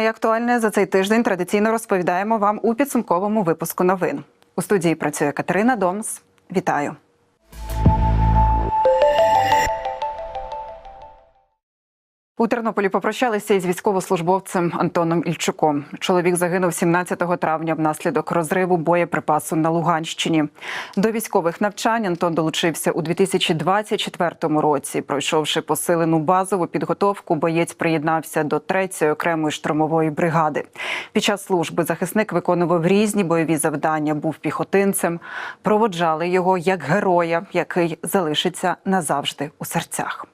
найактуальне за цей тиждень традиційно розповідаємо вам у підсумковому випуску новин. У студії працює Катерина Домс. Вітаю. У Тернополі попрощалися із військовослужбовцем Антоном Ільчуком. Чоловік загинув 17 травня внаслідок розриву боєприпасу на Луганщині. До військових навчань Антон долучився у 2024 році. Пройшовши посилену базову підготовку, боєць приєднався до 3-ї окремої штурмової бригади. Під час служби захисник виконував різні бойові завдання, був піхотинцем. Проводжали його як героя, який залишиться назавжди у серцях.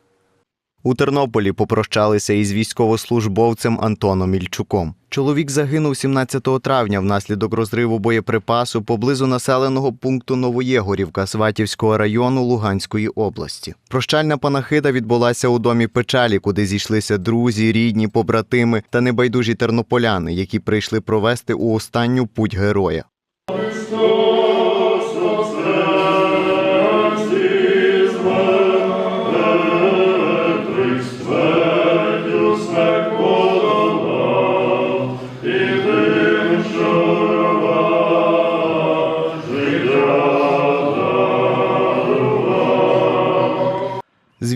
У Тернополі попрощалися із військовослужбовцем Антоном Ільчуком. Чоловік загинув 17 травня внаслідок розриву боєприпасу поблизу населеного пункту Новоєгорівка Сватівського району Луганської області. Прощальна панахида відбулася у домі печалі, куди зійшлися друзі, рідні, побратими та небайдужі тернополяни, які прийшли провести у останню путь героя.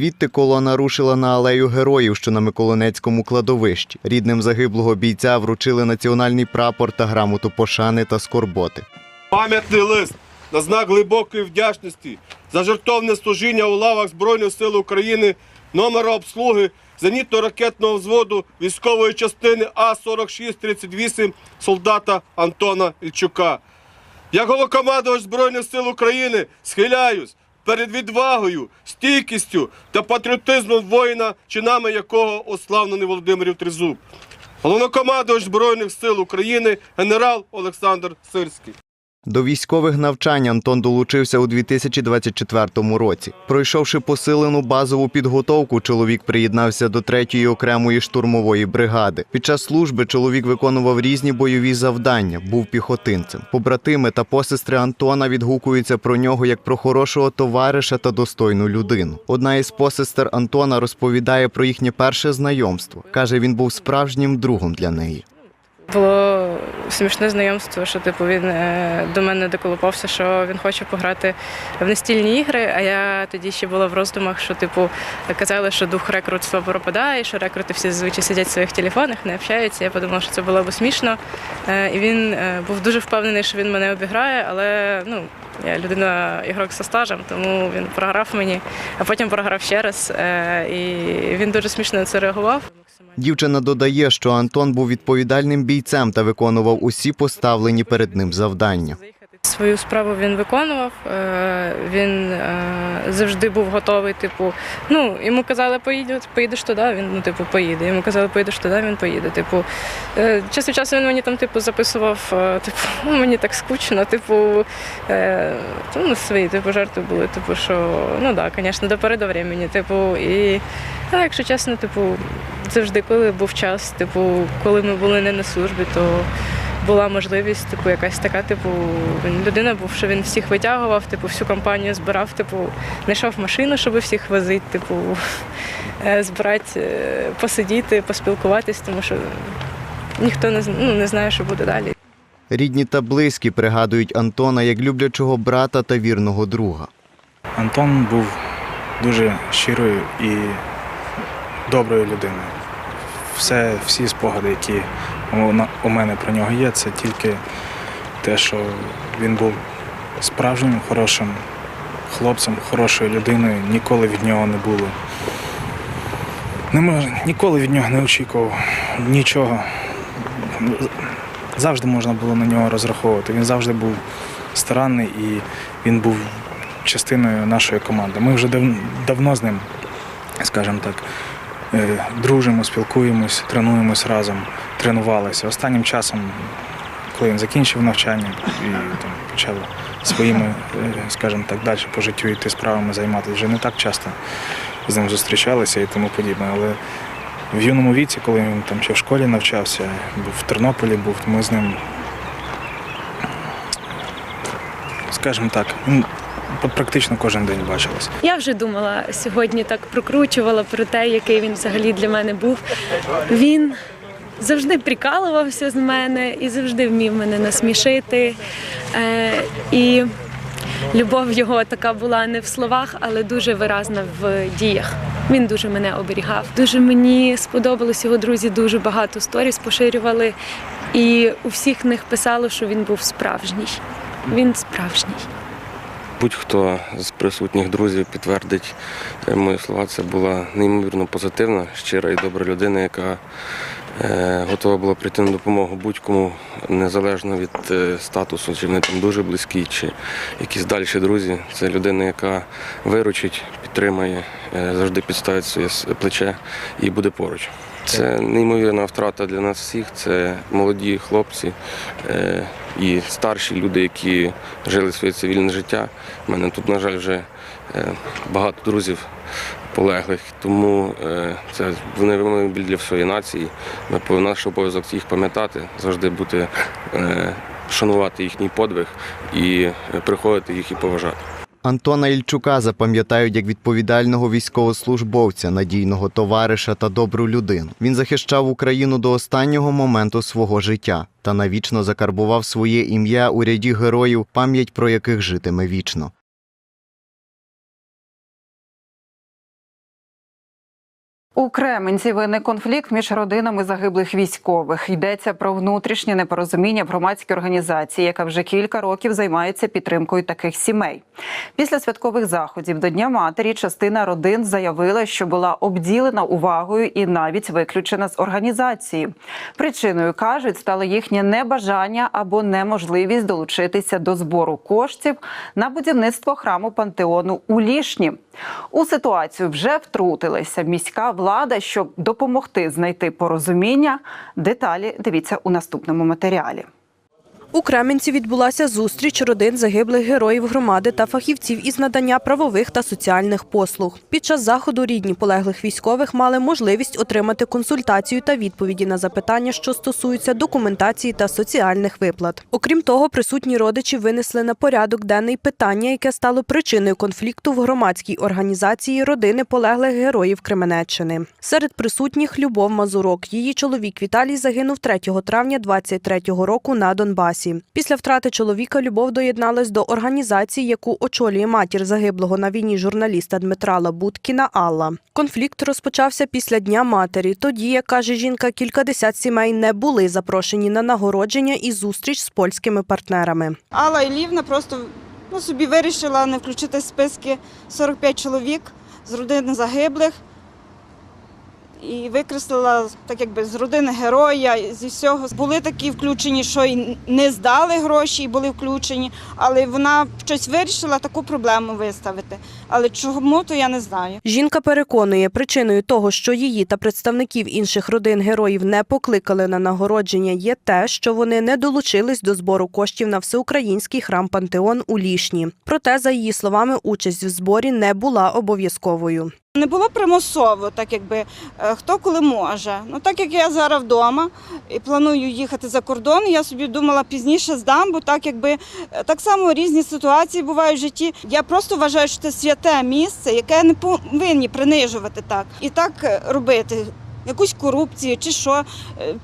Звідти колона рушила на алею героїв, що на Миколинецькому кладовищі. Рідним загиблого бійця вручили національний прапор та грамоту пошани та скорботи. Пам'ятний лист на знак глибокої вдячності за жертовне служіння у лавах Збройних сил України номера обслуги зенітно-ракетного взводу військової частини А-4638 солдата Антона Ільчука. Як головкомандувач Збройних сил України схиляюсь перед відвагою, стійкістю та патріотизмом воїна, чинами якого ославлений Володимирів Тризуб. Головнокомандувач Збройних сил України генерал Олександр Сирський. До військових навчань Антон долучився у 2024 році. Пройшовши посилену базову підготовку, чоловік приєднався до 3-ї окремої штурмової бригади. Під час служби чоловік виконував різні бойові завдання, був піхотинцем. Побратими та посестри Антона відгукуються про нього як про хорошого товариша та достойну людину. Одна із посестер Антона розповідає про їхнє перше знайомство. каже, він був справжнім другом для неї. Було смішне знайомство, що типу він е, до мене доколупався, що він хоче пограти в настільні ігри. А я тоді ще була в роздумах, що типу казали, що дух рекрутства пропадає, що рекрути всі зазвичай сидять в своїх телефонах, не общаються. Я подумала, що це було б смішно. Е, І він е, був дуже впевнений, що він мене обіграє, але ну. Я людина ігрок зі стажем, тому він програв мені, а потім програв ще раз. І він дуже смішно на це реагував. Дівчина додає, що Антон був відповідальним бійцем та виконував усі поставлені перед ним завдання. Свою справу він виконував. е, Він е, завжди був готовий. Типу, ну йому казали, поїдеш, поїдеш туди. Він ну, типу, поїде. Йому казали, поїдеш туди, він поїде. Типу, е, час від часу він мені там, типу, записував, типу, ну мені так скучно. Типу, ну свої типу жарти були. Типу, що ну так, звісно, до пори до времени. Типу, і ну, якщо чесно, типу, завжди, коли був час, типу, коли ми були не на службі, то була можливість, типу, якась така, типу, він людина був, що він всіх витягував, типу, всю компанію збирав, типу, знайшов машину, щоб всіх возити, типу, е, збирати, е, посидіти, поспілкуватись, тому що ніхто не, ну, не знає, що буде далі. Рідні та близькі пригадують Антона як люблячого брата та вірного друга. Антон був дуже щирою і доброю людиною. Все, всі спогади, які у мене про нього є, це тільки те, що він був справжнім хорошим хлопцем, хорошою людиною, ніколи від нього не було. Не мож, ніколи від нього не очікував нічого. Завжди можна було на нього розраховувати. Він завжди був старанний і він був частиною нашої команди. Ми вже дав- давно з ним, скажімо так, е, дружимо, спілкуємось, тренуємось разом, тренувалися. Останнім часом, коли він закінчив навчання і там, почав своїми, е, скажімо так, далі по життю йти справами займатися, вже не так часто з ним зустрічалися і тому подібне. Але в юному віці, коли він там ще в школі навчався, в Тернополі був, ми з ним, скажімо так, ну, практично кожен день бачилися. Я вже думала сьогодні, так прокручувала про те, який він взагалі для мене був. Він завжди прикалувався з мене і завжди вмів мене насмішити. Е, і любов його така була не в словах, але дуже виразна в діях. Він дуже мене оберігав. Дуже мені сподобалось його друзі, дуже багато сторіс поширювали. І у всіх них писало, що він був справжній. Він справжній. Будь-хто з присутніх друзів підтвердить е, мої слова. Це була неймовірно позитивна, щира і добра людина, яка готова була прийти на допомогу будь-кому, незалежно від е, статусу, чи вони там дуже близькі, чи якісь дальші друзі. Це людина, яка виручить, підтримає, е, завжди підставить своє плече і буде поруч. Це неймовірна втрата для нас всіх. Це молоді хлопці е, і старші люди, які жили своє цивільне життя. У мене тут, на жаль, вже е, багато друзів полеглих, тому е, це невимовний біль для всієї нації. Наш обов'язок їх пам'ятати, завжди бути, е, шанувати їхній подвиг і е, приходити їх і поважати. Антона Ільчука запам'ятають як відповідального військовослужбовця, надійного товариша та добру людину. Він захищав Україну до останнього моменту свого життя та навічно закарбував своє ім'я у ряді героїв, пам'ять про яких житиме вічно. У Кременці виник конфлікт між родинами загиблих військових. Йдеться про внутрішнє непорозуміння в громадській організації, яка вже кілька років займається підтримкою таких сімей. Після святкових заходів до Дня матері частина родин заявила, що була обділена увагою і навіть виключена з організації. Причиною кажуть, стало їхнє небажання або неможливість долучитися до збору коштів на будівництво храму пантеону у Лішні. У ситуацію вже втрутилася міська влада, щоб допомогти знайти порозуміння. Деталі дивіться у наступному матеріалі. У Кременці відбулася зустріч родин загиблих героїв громади та фахівців із надання правових та соціальних послуг. Під час заходу рідні полеглих військових мали можливість отримати консультацію та відповіді на запитання, що стосуються документації та соціальних виплат. Окрім того, присутні родичі винесли на порядок денний питання, яке стало причиною конфлікту в громадській організації родини полеглих героїв Кременеччини. Серед присутніх Любов Мазурок. Її чоловік Віталій загинув 3 травня 23-го року на Донбасі. Після втрати чоловіка Любов доєдналась до організації, яку очолює матір загиблого на війні журналіста Дмитра Лабуткіна Алла. Конфлікт розпочався після Дня матері. Тоді, як каже жінка, кількадесят сімей не були запрошені на нагородження і зустріч з польськими партнерами. Алла Ілівна просто ну, собі вирішила не включити списки 45 чоловік з родини загиблих і викреслила так якби з родини героя, зі всього. Були такі включені, що й не здали гроші, і були включені, але вона щось вирішила таку проблему виставити. Але чому, то я не знаю. Жінка переконує, причиною того, що її та представників інших родин героїв не покликали на нагородження, є те, що вони не долучились до збору коштів на всеукраїнський храм Пантеон у Лішні. Проте, за її словами, участь в зборі не була обов'язковою. Не було примусово, так якби е, хто коли може. Ну так як я зараз вдома і планую їхати за кордон, я собі думала пізніше здам, бо так якби е, так само різні ситуації бувають в житті. Я просто вважаю, що це святе місце, яке не повинні принижувати так і так е, робити. Якусь корупцію чи що,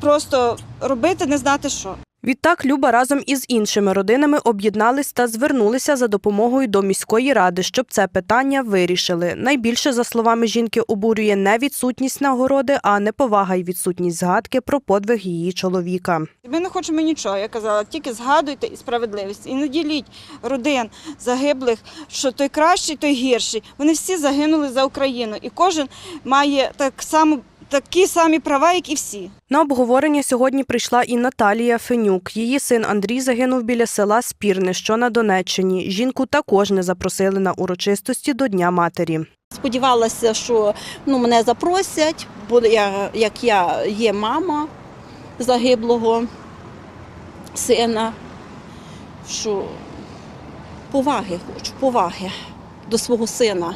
просто робити не знати що. Відтак Люба разом із іншими родинами об'єднались та звернулися за допомогою до міської ради, щоб це питання вирішили. Найбільше, за словами жінки, обурює не відсутність нагороди, а неповага й відсутність згадки про подвиг її чоловіка. Ми не хочемо нічого. Я казала, тільки згадуйте і справедливість. І не діліть родин загиблих, що той кращий, той гірший. Вони всі загинули за Україну, і кожен має так само такі самі права, як і всі. На обговорення сьогодні прийшла і Наталія Фенюк. Її син Андрій загинув біля села Спірне, що на Донеччині. Жінку також не запросили на урочистості до Дня матері. Сподівалася, що ну, мене запросять, бо я, як я є мама загиблого сина, що поваги хочу, поваги до свого сина.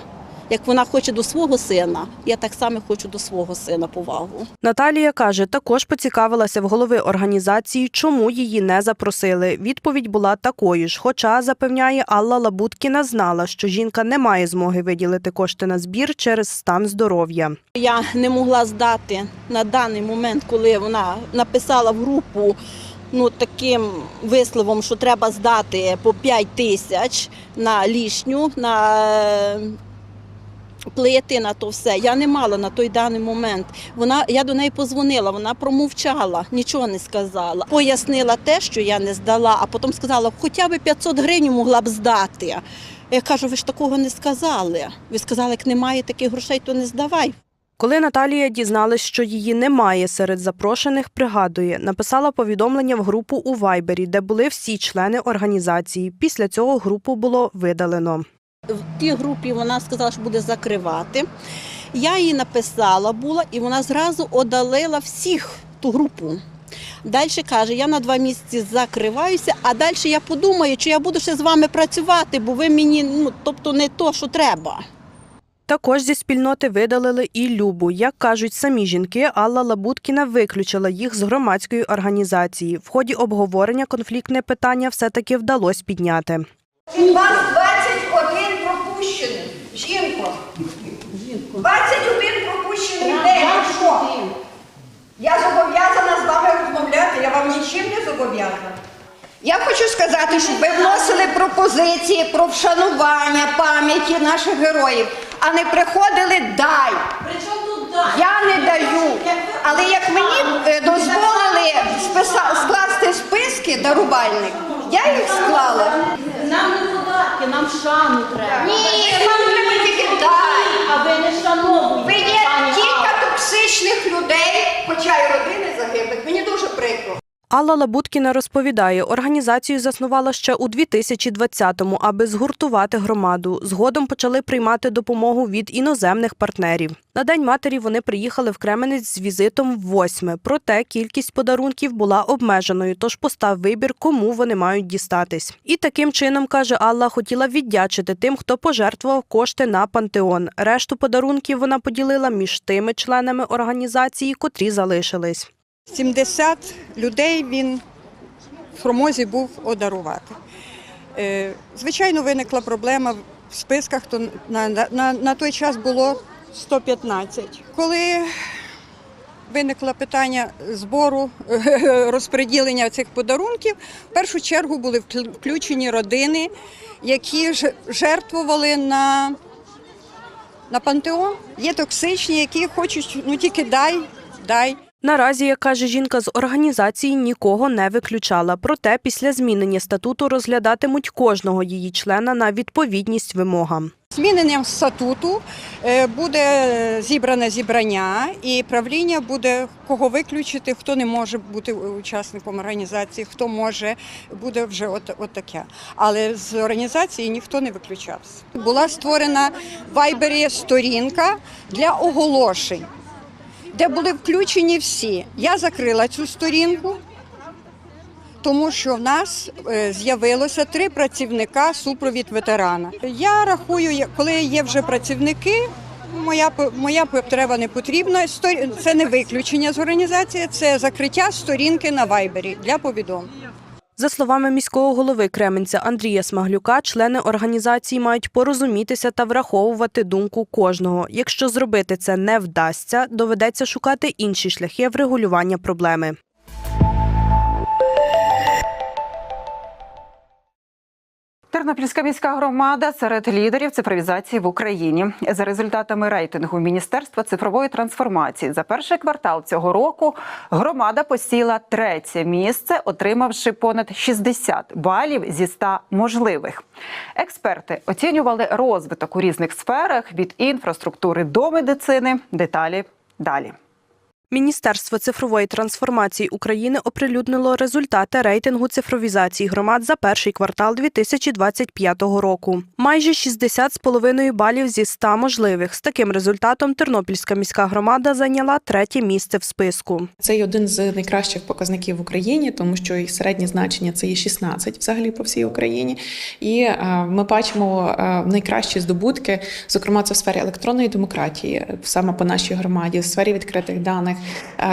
Як вона хоче до свого сина, я так само хочу до свого сина повагу. Наталія каже, також поцікавилася в голови організації, чому її не запросили. Відповідь була такою ж. Хоча, запевняє Алла Лабуткіна, знала, що жінка не має змоги виділити кошти на збір через стан здоров'я. Я не могла здати на даний момент, коли вона написала в групу ну, таким висловом, що треба здати по 5 тисяч на лішню, на плити, на то все. Я не мала на той даний момент. Вона, я до неї позвонила, вона промовчала, нічого не сказала. Пояснила те, що я не здала, а потім сказала, хоча б 500 гривень могла б здати. Я кажу, ви ж такого не сказали. Ви сказали, як немає таких грошей, то не здавай. Коли Наталія дізналась, що її немає серед запрошених, пригадує, написала повідомлення в групу у Вайбері, де були всі члени організації. Після цього групу було видалено. В тій групі вона сказала, що буде закривати. Я їй написала була, і вона зразу одалила всіх ту групу. Далі каже, я на два місяці закриваюся, а далі я подумаю, чи я буду ще з вами працювати, бо ви мені, ну тобто не то, що треба. Також зі спільноти видалили і Любу. Як кажуть самі жінки, Алла Лабуткіна виключила їх з громадської організації. В ході обговорення конфліктне питання все-таки вдалося підняти. Вас 21 пропущений. Жінко. 21 пропущений день. Що? Я зобов'язана з вами розмовляти, я вам нічим не зобов'язана. Я хочу сказати, щоб ви вносили пропозиції про вшанування пам'яті наших героїв, а не приходили дай. Я не даю. Але як мені е, дозволили списа- скласти списки дарувальник, я їх склала. Нам не податки, нам шану треба. Ні, вам треба тільки дай. А ви не шановуєте. Ви є кілька токсичних людей, хоча й родини загиблих. Мені дуже прикро. Алла Лабуткіна розповідає, організацію заснувала ще у 2020-му, аби згуртувати громаду. Згодом почали приймати допомогу від іноземних партнерів. На День матері вони приїхали в Кременець з візитом в восьме. Проте кількість подарунків була обмеженою, тож постав вибір, кому вони мають дістатись. І таким чином, каже Алла, хотіла віддячити тим, хто пожертвував кошти на пантеон. Решту подарунків вона поділила між тими членами організації, котрі залишились. 70 людей він в промозі був одарувати. Е, Звичайно, виникла проблема в списках, то на, на, на той час було 115. Коли виникло питання збору, розподілення цих подарунків, в першу чергу були включені родини, які жертвували на, на пантеон. Є токсичні, які хочуть ну тільки дай, дай. Наразі, як каже жінка, з організації нікого не виключала. Проте після змінення статуту розглядатимуть кожного її члена на відповідність вимогам. Зміненням статуту е, буде зібране зібрання, і правління буде кого виключити, хто не може бути учасником організації, хто може, буде вже от, от таке. Але з організації ніхто не виключався. Була створена в Вайбері сторінка для оголошень, де були включені всі. Я закрила цю сторінку. Тому що в нас е, з'явилося три працівника супровід ветерана. Я рахую, коли є вже працівники, моя моя потреба не потрібна. Це не виключення з організації, це закриття сторінки на вайбері для повідомлень. За словами міського голови Кременця Андрія Смаглюка, члени організації мають порозумітися та враховувати думку кожного. Якщо зробити це не вдасться, доведеться шукати інші шляхи врегулювання проблеми. Тернопільська міська громада серед лідерів цифровізації в Україні за результатами рейтингу Міністерства цифрової трансформації за перший квартал цього року громада посіла третє місце, отримавши понад 60 балів зі 100 можливих. Експерти оцінювали розвиток у різних сферах від інфраструктури до медицини. Деталі далі. Міністерство цифрової трансформації України оприлюднило результати рейтингу цифровізації громад за перший квартал 2025 року. Майже 60,5 балів зі 100 можливих. З таким результатом Тернопільська міська громада зайняла третє місце в списку. Це один з найкращих показників в Україні, тому що і середнє значення це є 16 взагалі по всій Україні. І е, ми бачимо е, найкращі здобутки, зокрема, це в сфері електронної демократії, саме по нашій громаді, в сфері відкритих даних,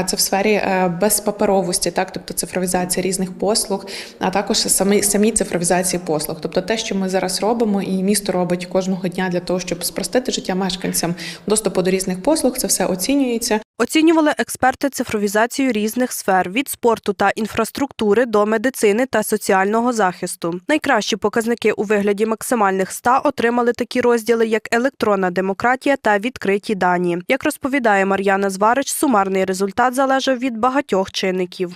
це в сфері е, безпаперовості, так, тобто цифровізація різних послуг, а також самі, самі цифровізації послуг. Тобто те, що ми зараз робимо, і місто робить кожного дня для того, щоб спростити життя мешканцям доступу до різних послуг, це все оцінюється. Оцінювали експерти цифровізацію різних сфер від спорту та інфраструктури до медицини та соціального захисту. Найкращі показники у вигляді максимальних 100 отримали такі розділи, як електронна демократія та відкриті дані. Як розповідає Мар'яна Зварич, сумарний результат залежав від багатьох чинників.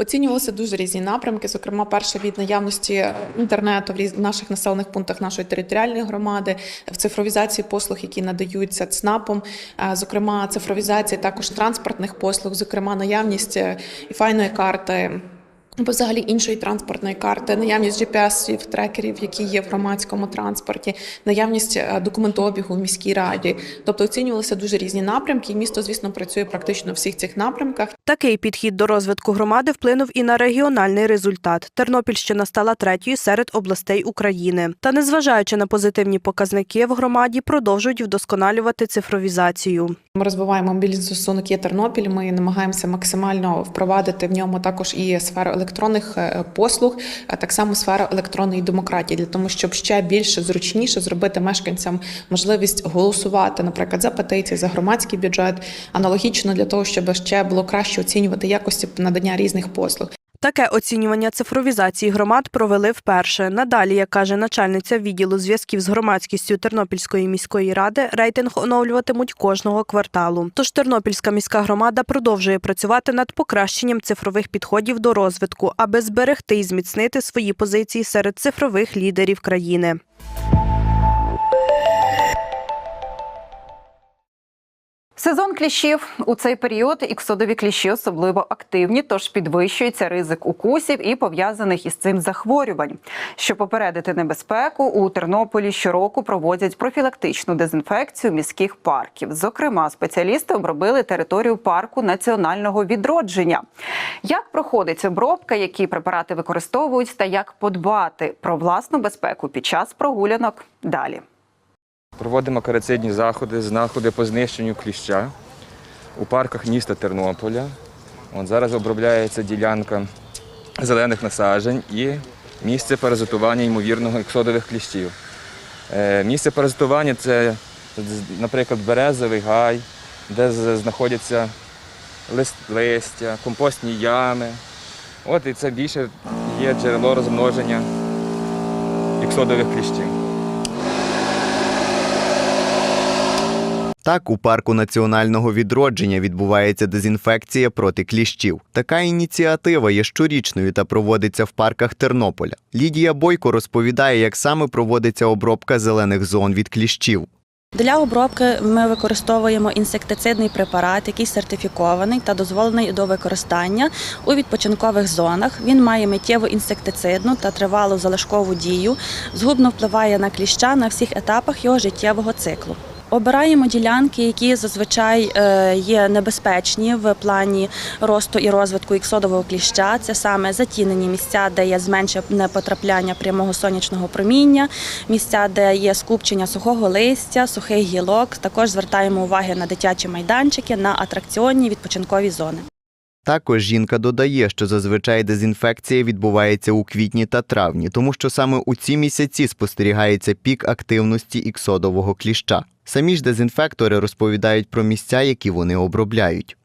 Оцінювалися дуже різні напрямки. Зокрема, перше від наявності інтернету в наших населених пунктах нашої територіальної громади, в цифровізації послуг, які надаються ЦНАПом, е, зокрема, цифровізація також транспортних послуг, зокрема, наявність і файної карти. Або взагалі іншої транспортної карти, наявність GPS-ів, трекерів, які є в громадському транспорті, наявність е, документообігу в міській раді. Тобто оцінювалися дуже різні напрямки, і місто, звісно, працює практично в всіх цих напрямках. Такий підхід до розвитку громади вплинув і на регіональний результат. Тернопільщина стала третьою серед областей України. Та незважаючи на позитивні показники в громаді, продовжують вдосконалювати цифровізацію. Ми розвиваємо мобільний стосунок є Тернопіль. Ми намагаємося максимально впровадити в ньому також і сферу електронних е, послуг, а так само сфера електронної демократії, для того, щоб ще більше зручніше зробити мешканцям можливість голосувати, наприклад, за петиції, за громадський бюджет, аналогічно для того, щоб ще було краще оцінювати якості надання різних послуг. Таке оцінювання цифровізації громад провели вперше. Надалі, як каже начальниця відділу зв'язків з громадськістю Тернопільської міської ради, рейтинг оновлюватимуть кожного кварталу. Тож Тернопільська міська громада продовжує працювати над покращенням цифрових підходів до розвитку, аби зберегти і зміцнити свої позиції серед цифрових лідерів країни. Сезон кліщів у цей період іксодові кліщі особливо активні, тож підвищується ризик укусів і пов'язаних із цим захворювань. Щоб попередити небезпеку, у Тернополі щороку проводять профілактичну дезінфекцію міських парків. Зокрема, спеціалісти обробили територію парку національного відродження. Як проходить обробка, які препарати використовують, та як подбати про власну безпеку під час прогулянок далі. Проводимо карацидні заходи, заходи по знищенню кліща у парках міста Тернополя. От зараз обробляється ділянка зелених насаджень і місце паразитування ймовірного ексодових кліщів. Е, Місце паразитування це, наприклад, березовий гай, де знаходяться лист, листя, компостні ями. От і це більше є джерело розмноження іксодових кліщів. Так, у парку національного відродження відбувається дезінфекція проти кліщів. Така ініціатива є щорічною та проводиться в парках Тернополя. Лідія Бойко розповідає, як саме проводиться обробка зелених зон від кліщів. Для обробки ми використовуємо інсектицидний препарат, який сертифікований та дозволений до використання у відпочинкових зонах. Він має миттєву інсектицидну та тривалу залишкову дію, згубно впливає на кліща на всіх етапах його життєвого циклу. Обираємо ділянки, які зазвичай е, є небезпечні в плані росту і розвитку іксодового кліща. Це саме затінені місця, де є зменшене потрапляння прямого сонячного проміння, місця, де є скупчення сухого листя, сухих гілок. Також звертаємо уваги на дитячі майданчики, на атракціонні відпочинкові зони. Також жінка додає, що зазвичай дезінфекція відбувається у квітні та травні, тому що саме у ці місяці спостерігається пік активності іксодового кліща. Самі ж дезінфектори розповідають про місця, які вони обробляють.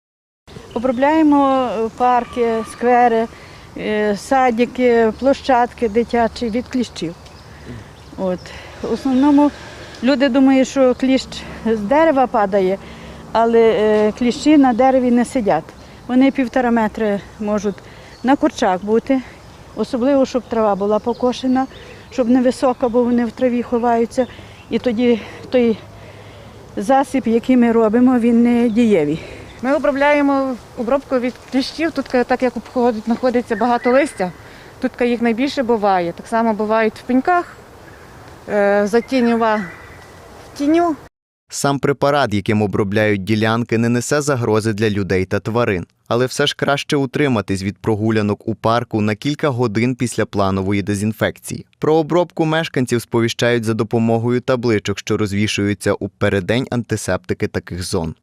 Обробляємо парки, сквери, е, садики, площадки дитячі від кліщів. От. В основному люди думають, що кліщ з дерева падає, але е, кліщі на дереві не сидять. Вони півтора метри можуть на курчах бути, особливо, щоб трава була покошена, щоб не висока, бо вони в траві ховаються. І тоді той засіб, який ми робимо, він не дієвий. Ми обробляємо обробку від кліщів. Тут так як знаходиться багато листя, тут їх найбільше буває. Так само бувають в пеньках, е, затінюва в тіню. Сам препарат, яким обробляють ділянки, не несе загрози для людей та тварин, але все ж краще утриматись від прогулянок у парку на кілька годин після планової дезінфекції. Про обробку мешканців сповіщають за допомогою табличок, що розвішуються у передень антисептики таких зон.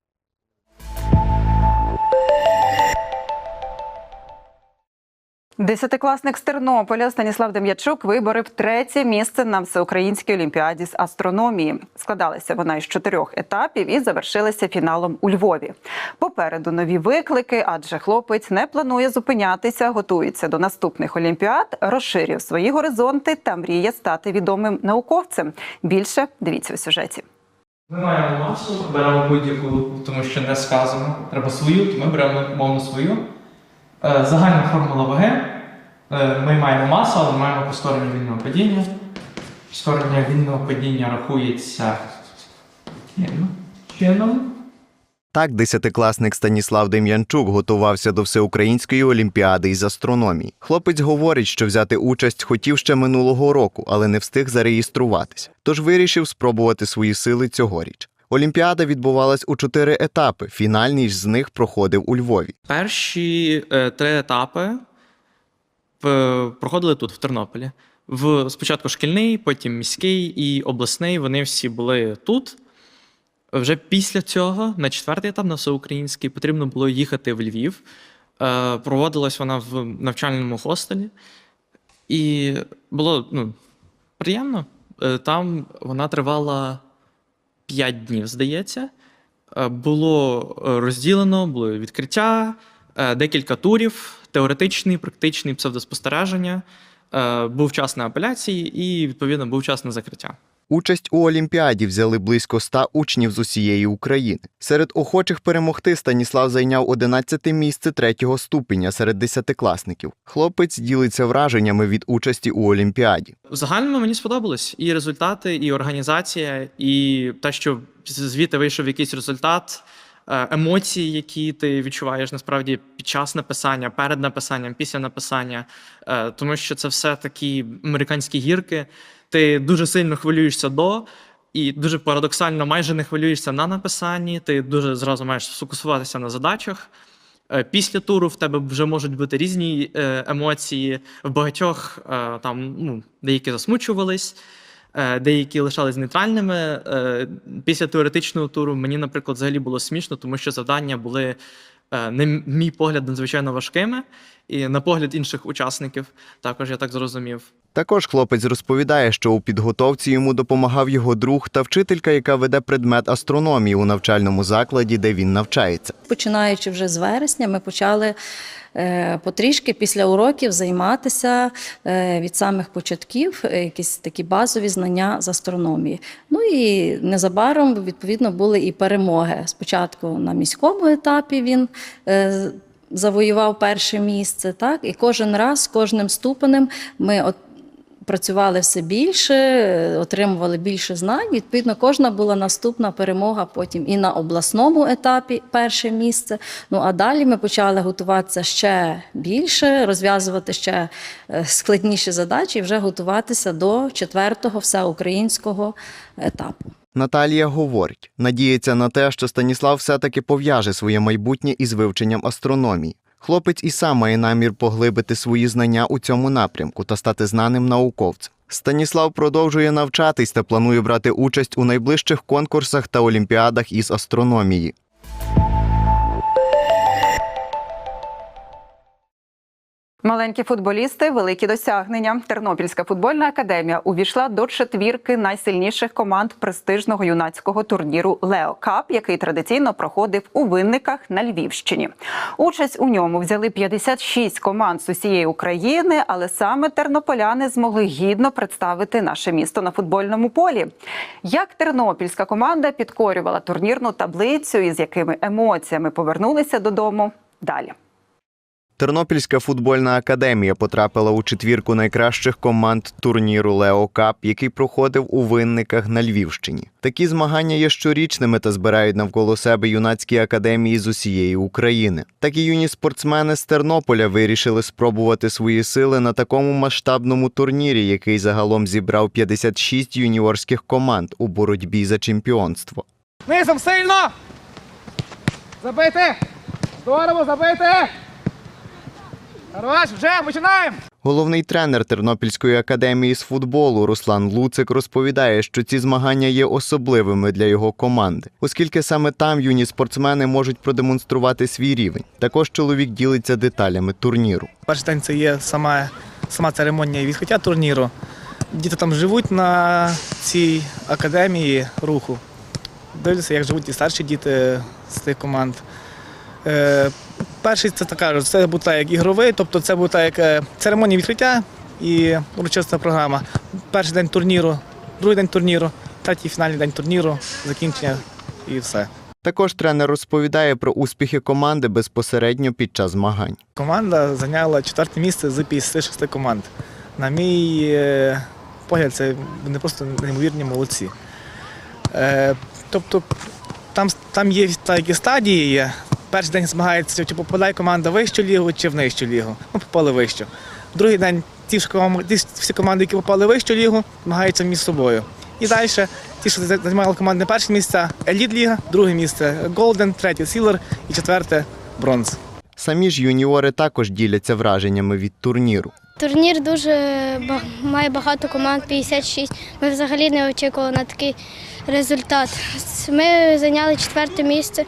Десятикласник з Тернополя Станіслав Дем'ячук виборив третє місце на всеукраїнській олімпіаді з астрономії. Складалася вона із чотирьох етапів і завершилася фіналом у Львові. Попереду нові виклики, адже хлопець не планує зупинятися, готується до наступних олімпіад, розширює свої горизонти та мріє стати відомим науковцем. Більше дивіться у сюжеті. Ми маємо масу, беремо будь-яку, тому що не сказано. Треба свою, то ми беремо мовно свою. Е, Загальна формула ваги. Е, Ми маємо масу, але маємо прискорення вільного падіння. Прискорення вільного падіння рахується чином. Так, десятикласник Станіслав Дем'янчук готувався до всеукраїнської олімпіади із астрономії. Хлопець говорить, що взяти участь хотів ще минулого року, але не встиг зареєструватися. Тож вирішив спробувати свої сили цьогоріч. Олімпіада відбувалась у чотири етапи. Фінальний з них проходив у Львові. Перші е, три етапи проходили тут, в Тернополі. В, спочатку шкільний, потім міський і обласний. Вони всі були тут. Вже після цього, на четвертий етап, на всеукраїнський, потрібно було їхати в Львів. Е, проводилась вона в навчальному хостелі. І було ну, приємно. Е, Там вона тривала 5 днів, здається. Е, Було е, розділено, було відкриття, е, декілька турів, теоретичний, практичний, псевдоспостереження. Був час на апеляції і, відповідно, був час на закриття. Участь у Олімпіаді взяли близько ста учнів з усієї України. Серед охочих перемогти Станіслав зайняв 11 місце третього ступеня серед десятикласників. Хлопець ділиться враженнями від участі у Олімпіаді. В загальному мені сподобалось і результати, і організація, і те, що звідти вийшов якийсь результат, емоції, які ти відчуваєш насправді під час написання, перед написанням, після написання, Е, тому що це все такі американські гірки. Ти дуже сильно хвилюєшся до. І дуже парадоксально, майже не хвилюєшся на написанні, ти дуже зразу маєш сфокусуватися на задачах. Е, Після туру в тебе вже можуть бути різні е, емоції. В багатьох е, там ну, деякі засмучувались, е, деякі лишались нейтральними. Е, Після теоретичного туру мені, наприклад, взагалі було смішно, тому що завдання були, е, на мій погляд, надзвичайно важкими, і на погляд інших учасників також я так зрозумів. Також хлопець розповідає, що у підготовці йому допомагав його друг та вчителька, яка веде предмет астрономії у навчальному закладі, де він навчається. Починаючи вже з вересня, ми почали е, потрішки після уроків займатися е, від самих початків е, якісь такі базові знання з астрономії. Ну і незабаром відповідно були і перемоги. Спочатку на міському етапі він. Завоював перше місце, так і кожен раз, кожним ступенем ми от працювали все більше, отримували більше знань. Відповідно, кожна була наступна перемога потім і на обласному етапі перше місце. Ну а далі ми почали готуватися ще більше, розв'язувати ще е, складніші задачі, і вже готуватися до четвертого всеукраїнського етапу. Наталія говорить, надіється на те, що Станіслав все-таки пов'яже своє майбутнє із вивченням астрономії. Хлопець і сам має намір поглибити свої знання у цьому напрямку та стати знаним науковцем. Станіслав продовжує навчатись та планує брати участь у найближчих конкурсах та олімпіадах із астрономії. Маленькі футболісти великі досягнення. Тернопільська футбольна академія увійшла до четвірки найсильніших команд престижного юнацького турніру Лео Кап, який традиційно проходив у винниках на Львівщині. Участь у ньому взяли 56 команд з усієї України, але саме тернополяни змогли гідно представити наше місто на футбольному полі. Як тернопільська команда підкорювала турнірну таблицю і з якими емоціями повернулися додому далі. Тернопільська футбольна академія потрапила у четвірку найкращих команд турніру Лео Кап, який проходив у винниках на Львівщині. Такі змагання є щорічними та збирають навколо себе юнацькі академії з усієї України. Так і юні спортсмени з Тернополя вирішили спробувати свої сили на такому масштабному турнірі, який загалом зібрав 56 юніорських команд у боротьбі за чемпіонство. Низом сильно! Забити! Здорово, забити! Хорош, вже починаємо! Головний тренер Тернопільської академії з футболу Руслан Луцик розповідає, що ці змагання є особливими для його команди, оскільки саме там юні спортсмени можуть продемонструвати свій рівень. Також чоловік ділиться деталями турніру. Перший день це є сама, сама церемонія відкриття турніру. Діти там живуть на цій академії руху. Дивляться, як живуть і старші діти з тих команд. Е, перший це так це буде як ігровий, тобто це буде як е, церемонія відкриття і урочиста програма. Перший день турніру, другий день турніру, третій фінальний день турніру, закінчення і все. Також тренер розповідає про успіхи команди безпосередньо під час змагань. Команда зайняла четверте місце з 56 команд. На мій е, погляд, це вони просто неймовірні молодці. Тобто там, там є такі стадії. Є. Перший день змагається, чи попадає команда в вищу лігу, чи в нижчу лігу. Ну, попали в вищу. Другий день ті, ж ком- ті ж всі команди, які попали в вищу лігу, змагаються між собою. І далі ті, що займали команди перші місця, еліт ліга, друге місце Голден, третє Сілер і четверте бронз. Самі ж юніори також діляться враженнями від турніру. Турнір дуже має багато команд, 56. Ми взагалі не очікували на такий результат. Ми зайняли четверте місце.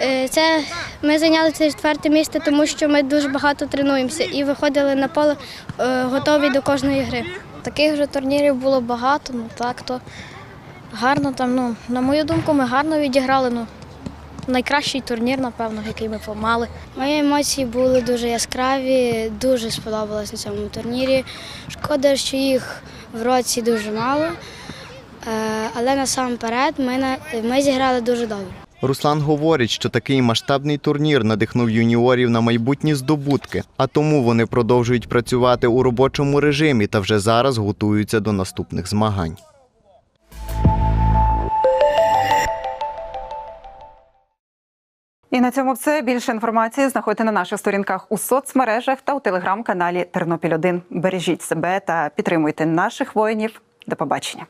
Е, Це ми зайняли це четверте місце, тому що ми дуже багато тренуємося і виходили на поле е, готові до кожної гри. Таких вже турнірів було багато, ну так то гарно там. Ну на мою думку, ми гарно відіграли. Ну найкращий турнір, напевно, який ми мали. Мої емоції були дуже яскраві, дуже сподобалося на цьому турнірі. Шкода, що їх в році дуже мало, Е, але насамперед ми, ми зіграли дуже добре. Руслан говорить, що такий масштабний турнір надихнув юніорів на майбутні здобутки, а тому вони продовжують працювати у робочому режимі та вже зараз готуються до наступних змагань. І на цьому все. Більше інформації знаходьте на наших сторінках у соцмережах та у телеграм-каналі Тернопіль 1 Бережіть себе та підтримуйте наших воїнів. До побачення.